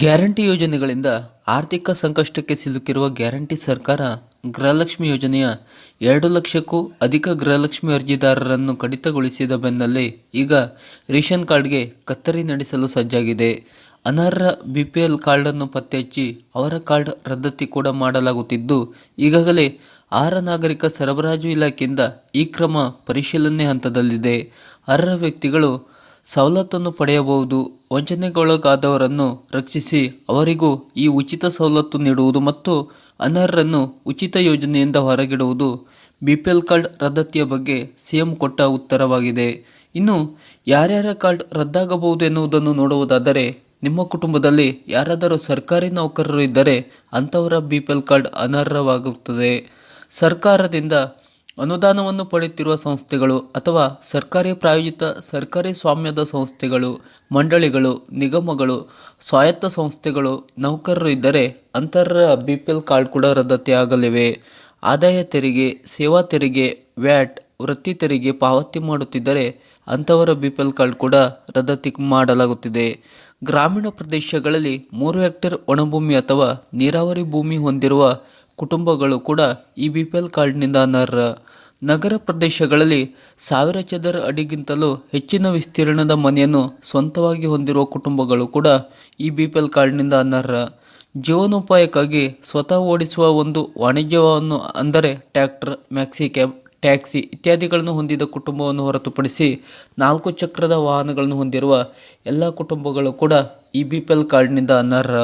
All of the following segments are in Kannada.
ಗ್ಯಾರಂಟಿ ಯೋಜನೆಗಳಿಂದ ಆರ್ಥಿಕ ಸಂಕಷ್ಟಕ್ಕೆ ಸಿಲುಕಿರುವ ಗ್ಯಾರಂಟಿ ಸರ್ಕಾರ ಗೃಹಲಕ್ಷ್ಮಿ ಯೋಜನೆಯ ಎರಡು ಲಕ್ಷಕ್ಕೂ ಅಧಿಕ ಗೃಹಲಕ್ಷ್ಮಿ ಅರ್ಜಿದಾರರನ್ನು ಕಡಿತಗೊಳಿಸಿದ ಬೆನ್ನಲ್ಲೇ ಈಗ ರೇಷನ್ ಕಾರ್ಡ್ಗೆ ಕತ್ತರಿ ನಡೆಸಲು ಸಜ್ಜಾಗಿದೆ. ಅನರ್ಹ ಬಿ ಪಿ ಎಲ್ ಕಾರ್ಡನ್ನು ಪತ್ತೆ ಹಚ್ಚಿ ಅವರ ಕಾರ್ಡ್ ರದ್ದತಿ ಕೂಡ ಮಾಡಲಾಗುತ್ತಿದ್ದು, ಈಗಾಗಲೇ ಆಹಾರ ನಾಗರಿಕ ಸರಬರಾಜು ಇಲಾಖೆಯಿಂದ ಈ ಕ್ರಮ ಪರಿಶೀಲನೆ ಹಂತದಲ್ಲಿದೆ. ಅರ್ಹ ವ್ಯಕ್ತಿಗಳು ಸವಲತ್ತನ್ನು ಪಡೆಯಬಹುದು. ವಂಚನೆಗೊಳಗಾದವರನ್ನು ರಕ್ಷಿಸಿ ಅವರಿಗೂ ಈ ಉಚಿತ ಸವಲತ್ತು ನೀಡುವುದು ಮತ್ತು ಅನರ್ಹರನ್ನು ಉಚಿತ ಯೋಜನೆಯಿಂದ ಹೊರಗಿಡುವುದು. ಬಿಪಿಎಲ್ ಕಾರ್ಡ್ ರದ್ದತಿಯ ಬಗ್ಗೆ ಸಿಎಂ ಕೊಟ್ಟ ಉತ್ತರವಾಗಿದೆ. ಇನ್ನು ಯಾರ್ಯಾರ ಕಾರ್ಡ್ ರದ್ದಾಗಬಹುದು ಎನ್ನುವುದನ್ನು ನೋಡುವುದಾದರೆ, ನಿಮ್ಮ ಕುಟುಂಬದಲ್ಲಿ ಯಾರಾದರೂ ಸರ್ಕಾರಿ ನೌಕರರು ಇದ್ದರೆ ಅಂಥವರ ಬಿ ಪಿ ಎಲ್ ಕಾರ್ಡ್ ಅನರ್ಹವಾಗುತ್ತದೆ. ಸರ್ಕಾರದಿಂದ ಅನುದಾನವನ್ನು ಪಡೆಯುತ್ತಿರುವ ಸಂಸ್ಥೆಗಳು ಅಥವಾ ಸರ್ಕಾರಿ ಪ್ರಾಯೋಜಿತ ಸರ್ಕಾರಿ ಸ್ವಾಮ್ಯದ ಸಂಸ್ಥೆಗಳು, ಮಂಡಳಿಗಳು, ನಿಗಮಗಳು, ಸ್ವಾಯತ್ತ ಸಂಸ್ಥೆಗಳು, ನೌಕರರು ಇದ್ದರೆ ಅಂತರ ಬಿ ಪಿ ಎಲ್ ಕಾರ್ಡ್ ಕೂಡ ರದ್ದತಿಯಾಗಲಿವೆ. ಆದಾಯ ತೆರಿಗೆ, ಸೇವಾ ತೆರಿಗೆ, ವ್ಯಾಟ್, ವೃತ್ತಿ ತೆರಿಗೆ ಪಾವತಿ ಮಾಡುತ್ತಿದ್ದರೆ ಅಂಥವರ ಬಿ ಪಿ ಎಲ್ ಕಾರ್ಡ್ ಕೂಡ ರದ್ದತಿ ಮಾಡಲಾಗುತ್ತಿದೆ. ಗ್ರಾಮೀಣ ಪ್ರದೇಶಗಳಲ್ಲಿ ಮೂರು ಹೆಕ್ಟೇರ್ ಒಣಭೂಮಿ ಅಥವಾ ನೀರಾವರಿ ಭೂಮಿ ಹೊಂದಿರುವ ಕುಟುಂಬಗಳು ಕೂಡ ಈ ಬಿ ಪಿ ಎಲ್ ಕಾರ್ಡ್ನಿಂದ ಅನರ್ಹ ನಗರ ಪ್ರದೇಶಗಳಲ್ಲಿ ಸಾವಿರ ಚದರ ಅಡಿಗಿಂತಲೂ ಹೆಚ್ಚಿನ ವಿಸ್ತೀರ್ಣದ ಮನೆಯನ್ನು ಸ್ವಂತವಾಗಿ ಹೊಂದಿರುವ ಕುಟುಂಬಗಳು ಕೂಡ ಈ ಬಿ ಪಿ ಎಲ್ ಕಾರ್ಡ್ನಿಂದ ಅನರ್ಹ ಜೀವನೋಪಾಯಕ್ಕಾಗಿ ಸ್ವತಃ ಓಡಿಸುವ ಒಂದು ವಾಣಿಜ್ಯವನ್ನು ಅಂದರೆ ಟ್ಯಾಕ್ಟರ್ ಮ್ಯಾಕ್ಸಿ ಕ್ಯಾಬ್, ಟ್ಯಾಕ್ಸಿ ಇತ್ಯಾದಿಗಳನ್ನು ಹೊಂದಿದ ಕುಟುಂಬವನ್ನು ಹೊರತುಪಡಿಸಿ ನಾಲ್ಕು ಚಕ್ರದ ವಾಹನಗಳನ್ನು ಹೊಂದಿರುವ ಎಲ್ಲ ಕುಟುಂಬಗಳು ಕೂಡ ಇ ಬಿ ಪಿ ಎಲ್ ಕಾರ್ಡ್ನಿಂದ ಅನರ್ಹ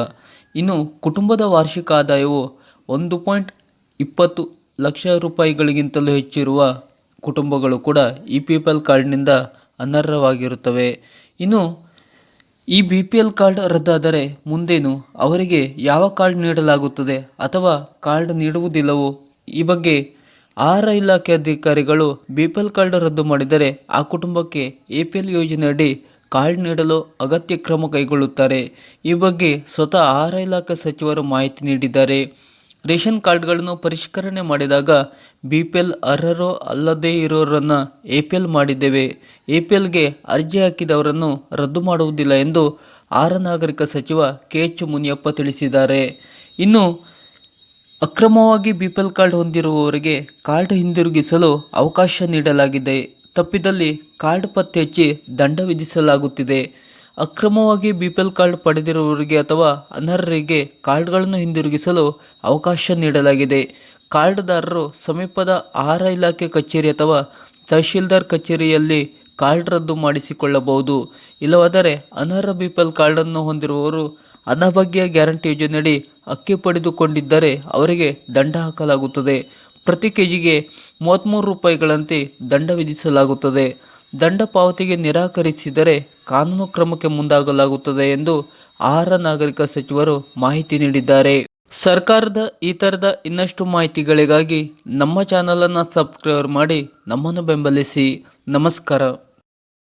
ಇನ್ನು ಕುಟುಂಬದ ವಾರ್ಷಿಕ ಆದಾಯವು ಒಂದು ಪಾಯಿಂಟ್ ಇಪ್ಪತ್ತು ಲಕ್ಷ ರೂಪಾಯಿಗಳಿಗಿಂತಲೂ ಹೆಚ್ಚಿರುವ ಕುಟುಂಬಗಳು ಕೂಡ ಇ ಪಿ ಎಲ್ ಕಾರ್ಡ್ನಿಂದ ಅನರ್ಹವಾಗಿರುತ್ತವೆ. ಇನ್ನು, ಈ ಬಿ ಪಿ ಎಲ್ ಕಾರ್ಡ್ ರದ್ದಾದರೆ ಮುಂದೇನು? ಅವರಿಗೆ ಯಾವ ಕಾರ್ಡ್ ನೀಡಲಾಗುತ್ತದೆ ಅಥವಾ ಕಾರ್ಡ್ ನೀಡುವುದಿಲ್ಲವೋ? ಈ ಬಗ್ಗೆ ಆಹಾರ ಇಲಾಖೆ ಅಧಿಕಾರಿಗಳು ಬಿ ಪಿ ಎಲ್ ಕಾರ್ಡ್ ರದ್ದು ಮಾಡಿದರೆ ಆ ಕುಟುಂಬಕ್ಕೆ ಎ ಪಿ ಎಲ್ ಯೋಜನೆಯಡಿ ಕಾರ್ಡ್ ನೀಡಲು ಅಗತ್ಯ ಕ್ರಮ ಕೈಗೊಳ್ಳುತ್ತಾರೆ. ಈ ಬಗ್ಗೆ ಸ್ವತಃ ಆಹಾರ ಇಲಾಖೆ ಸಚಿವರು ಮಾಹಿತಿ ನೀಡಿದ್ದಾರೆ. ರೇಷನ್ ಕಾರ್ಡ್ಗಳನ್ನು ಪರಿಷ್ಕರಣೆ ಮಾಡಿದಾಗ ಬಿ ಪಿ ಎಲ್ ಅರ್ಹರೋ ಅಲ್ಲದೇ ಇರೋರನ್ನು ಎ ಪಿ ಎಲ್ ಮಾಡಿದ್ದೇವೆ. ಎ ಪಿ ಎಲ್ಗೆ ಅರ್ಜಿ ಹಾಕಿದವರನ್ನು ರದ್ದು ಮಾಡುವುದಿಲ್ಲ ಎಂದು ಆರ ನಾಗರಿಕ ಸಚಿವ ಕೆ ಎಚ್ ಮುನಿಯಪ್ಪ ತಿಳಿಸಿದ್ದಾರೆ. ಇನ್ನು ಅಕ್ರಮವಾಗಿ ಬಿ ಪಿ ಎಲ್ ಕಾರ್ಡ್ ಹೊಂದಿರುವವರಿಗೆ ಕಾರ್ಡ್ ಹಿಂದಿರುಗಿಸಲು ಅವಕಾಶ ನೀಡಲಾಗಿದೆ. ತಪ್ಪಿದಲ್ಲಿ ಕಾರ್ಡ್ ಪತ್ತೆ ಹಚ್ಚಿ ದಂಡ ವಿಧಿಸಲಾಗುತ್ತಿದೆ. ಅಕ್ರಮವಾಗಿ ಬಿ ಪಿ ಎಲ್ ಕಾರ್ಡ್ ಪಡೆದಿರುವವರಿಗೆ ಅಥವಾ ಅನರ್ಹರಿಗೆ ಕಾರ್ಡ್ಗಳನ್ನು ಹಿಂದಿರುಗಿಸಲು ಅವಕಾಶ ನೀಡಲಾಗಿದೆ. ಕಾರ್ಡ್ದಾರರು ಸಮೀಪದ ಆಹಾರ ಇಲಾಖೆ ಕಚೇರಿ ಅಥವಾ ತಹಶೀಲ್ದಾರ್ ಕಚೇರಿಯಲ್ಲಿ ಕಾರ್ಡ್ ರದ್ದು ಮಾಡಿಸಿಕೊಳ್ಳಬಹುದು. ಇಲ್ಲವಾದರೆ ಅನರ್ಹ ಬಿ ಪಿ ಎಲ್ ಕಾರ್ಡನ್ನು ಹೊಂದಿರುವವರು ಅನಭಾಗ್ಯ ಗ್ಯಾರಂಟಿ ಯೋಜನೆಯಡಿ ಅಕ್ಕಿ ಪಡೆದುಕೊಂಡಿದ್ದರೆ ಅವರಿಗೆ ದಂಡ ಹಾಕಲಾಗುತ್ತದೆ. ಪ್ರತಿ ಕೆಜಿಗೆ ಮೂವತ್ತ್ಮೂರು ರೂಪಾಯಿಗಳಂತೆ ದಂಡ ವಿಧಿಸಲಾಗುತ್ತದೆ. ದಂಡ ಪಾವತಿಗೆ ನಿರಾಕರಿಸಿದರೆ ಕಾನೂನು ಕ್ರಮಕ್ಕೆ ಮುಂದಾಗಲಾಗುತ್ತದೆ ಎಂದು ಆಹಾರ ನಾಗರಿಕ ಸಚಿವರು ಮಾಹಿತಿ ನೀಡಿದ್ದಾರೆ. ಸರ್ಕಾರದ ಈ ಥರದ ಇನ್ನಷ್ಟು ಮಾಹಿತಿಗಳಿಗಾಗಿ ನಮ್ಮ ಚಾನಲನ್ನು ಸಬ್ಸ್ಕ್ರೈಬ್ ಮಾಡಿ ನಮ್ಮನ್ನು ಬೆಂಬಲಿಸಿ. ನಮಸ್ಕಾರ.